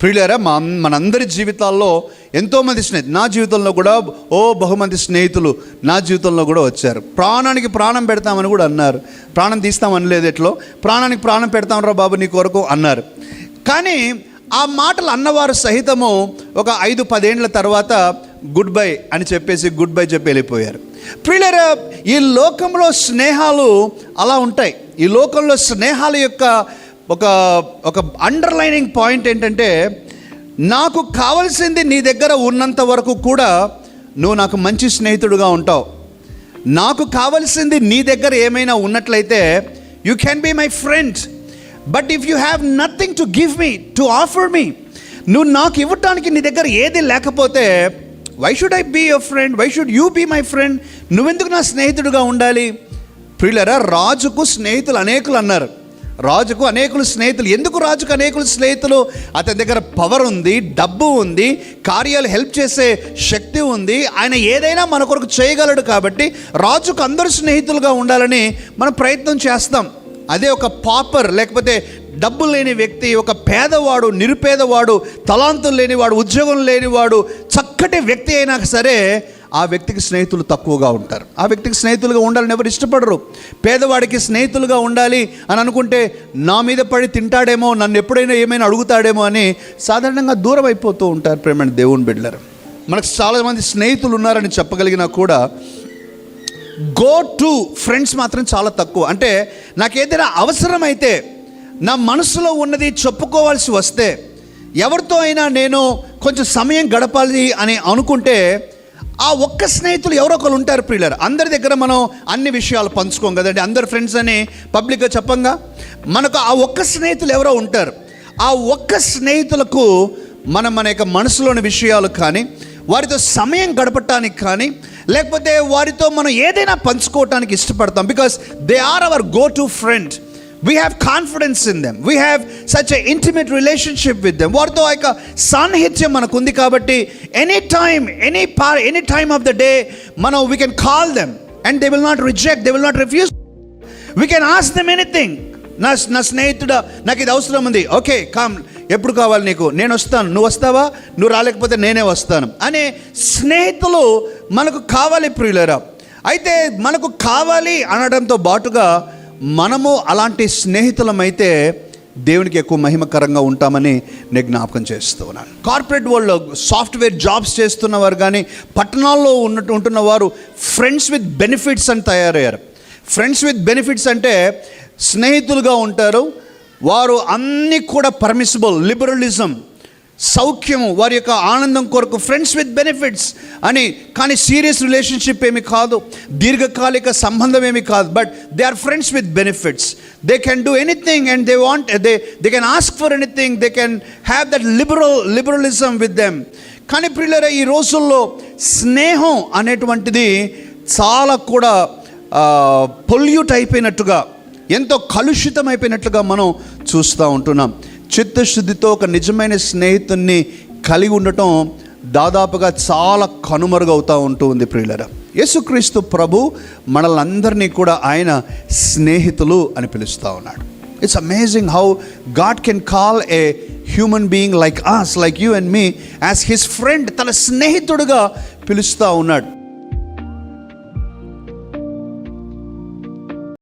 ప్రియులారా మా మనందరి జీవితాల్లో ఎంతోమంది స్నేహితులు నా జీవితంలో కూడా ఓ బహుమంది స్నేహితులు నా జీవితంలో కూడా వచ్చారు. ప్రాణానికి ప్రాణం పెడతామని కూడా అన్నారు. ప్రాణం తీస్తామని లేదు ఎట్లో. ప్రాణానికి ప్రాణం పెడతామరా బాబు నీ కొరకు అన్నారు. కానీ ఆ మాటలు అన్నవారు సహితము ఒక ఐదు పదేండ్ల తర్వాత గుడ్ బై అని చెప్పేసి గుడ్ బై చెప్పి వెళ్ళిపోయారు. ప్రియులరా ఈ లోకంలో స్నేహాలు అలా ఉంటాయి. ఈ లోకంలో స్నేహాల యొక్క ఒక ఒక అండర్లైనింగ్ పాయింట్ ఏంటంటే నాకు కావలసింది నీ దగ్గర ఉన్నంత వరకు కూడా నువ్వు నాకు మంచి స్నేహితుడుగా ఉంటావు. నాకు కావలసింది నీ దగ్గర ఏమైనా ఉన్నట్లయితే you can be my friend but if you have nothing to give me to offer me నువ్వు నాకు ఇవ్వటానికి నీ దగ్గర ఏది లేకపోతే why should I be your friend why should you be my friend నువ్వెందుకు నా స్నేహితుడుగా ఉండాలి? ప్రియులరా రాజుకు స్నేహితులు అనేకులు అన్నారు. రాజుకు అనేకులు స్నేహితులు. ఎందుకు రాజుకు అనేకులు స్నేహితులు? అతని దగ్గర పవర్ ఉంది డబ్బు ఉంది కార్యాలు హెల్ప్ చేసే శక్తి ఉంది. ఆయన ఏదైనా మన కొరకు చేయగలడు కాబట్టి రాజుకు అందరూ స్నేహితులుగా ఉండాలని మనం ప్రయత్నం చేస్తాం. అదే ఒక పాపర్ లేకపోతే డబ్బు లేని వ్యక్తి ఒక పేదవాడు నిరుపేదవాడు తలాంతులు లేనివాడు ఉద్యోగం లేనివాడు చక్కటి వ్యక్తి అయినా సరే ఆ వ్యక్తికి స్నేహితులు తక్కువగా ఉంటారు. ఆ వ్యక్తికి స్నేహితులుగా ఉండాలని ఎవరు ఇష్టపడరు. పేదవాడికి స్నేహితులుగా ఉండాలి అని అనుకుంటే నా మీద పడి తింటాడేమో నన్ను ఎప్పుడైనా ఏమైనా అడుగుతాడేమో అని సాధారణంగా దూరం అయిపోతూ ఉంటారు ప్రేమని దేవుని బిడ్డలరు. మనకు చాలామంది స్నేహితులు ఉన్నారని చెప్పగలిగినా కూడా గో టు ఫ్రెండ్స్ మాత్రం చాలా తక్కువ. అంటే నాకు ఏదైనా అవసరమైతే నా మనసులో ఉన్నది చెప్పుకోవాల్సి వస్తే ఎవరితో అయినా నేను కొంచెం సమయం గడపాలి అని అనుకుంటే ఆ ఒక్క స్నేహితులు ఎవరో ఒకరు ఉంటారు ప్రియులర్. అందరి దగ్గర మనం అన్ని విషయాలు పంచుకోం కదండి. అందరు ఫ్రెండ్స్ అని పబ్లిక్గా చెప్పంగా. మనకు ఆ ఒక్క స్నేహితులు ఎవరో ఉంటారు. ఆ ఒక్క స్నేహితులకు మనం మన యొక్క మనసులోని విషయాలు కానీ వారితో సమయం గడపటానికి కానీ లేకపోతే వారితో మనం ఏదైనా పంచుకోవటానికి ఇష్టపడతాం. Because they are our go to friend we have confidence in them we have such a intimate relationship with them వారితో ఆ యొక్క సాన్నిహిత్యం మనకు ఉంది కాబట్టి any time any part any time of the day మనం we can call them and they will not reject they will not refuse we can ask them anything నా నా స్నేహితుడా నాకు ఇది అవసరం ఉంది. ఓకే కామ్ ఎప్పుడు కావాలి నీకు? నేను వస్తాను. నువ్వు వస్తావా? నువ్వు రాలేకపోతే నేనే వస్తాను. అనే స్నేహితులు మనకు కావాలి ప్రియులరా. అయితే మనకు కావాలి అనడంతో బాటుగా మనము అలాంటి స్నేహితులమైతే దేవునికి ఎక్కువ మహిమకరంగా ఉంటామని నేను జ్ఞాపకం చేస్తూ ఉన్నాను. కార్పొరేట్ వరల్డ్లో సాఫ్ట్వేర్ జాబ్స్ చేస్తున్న వారు కానీ పట్టణాల్లో ఉన్నట్టు ఉంటున్న వారు ఫ్రెండ్స్ విత్ బెనిఫిట్స్ అని తయారయ్యారు. ఫ్రెండ్స్ విత్ బెనిఫిట్స్ అంటే స్నేహితులుగా ఉంటారు వారు అన్నీ కూడా పర్మిసిబుల్ లిబరలిజం సౌఖ్యము వారి యొక్క ఆనందం కొరకు ఫ్రెండ్స్ విత్ బెనిఫిట్స్ అని. కానీ సీరియస్ రిలేషన్షిప్ ఏమి కాదు దీర్ఘకాలిక సంబంధం ఏమి కాదు but they are friends with benefits they can do anything and they want they they can ask for anything they can have that liberal liberalism with them కానీ ప్రియులరా ఈ రోజుల్లో స్నేహం అనేటువంటిది చాలా కూడా పొల్యూట్ అయిపోయినట్టుగా ఎంతో కలుషితం అయిపోయినట్లుగా మనం చూస్తూ ఉంటున్నాం. చిత్తశుద్ధితో ఒక నిజమైన స్నేహితుణ్ణి కలిగి ఉండటం దాదాపుగా చాలా కనుమరుగవుతూ ఉంటూ ఉంది ప్రియులరా. యేసుక్రీస్తు ప్రభు మనలందరినీ కూడా ఆయన స్నేహితులు అని పిలుస్తూ ఉన్నాడు. It's amazing how God can call a human being like us like you and me as his friend తన స్నేహితుడుగా పిలుస్తూ ఉన్నాడు.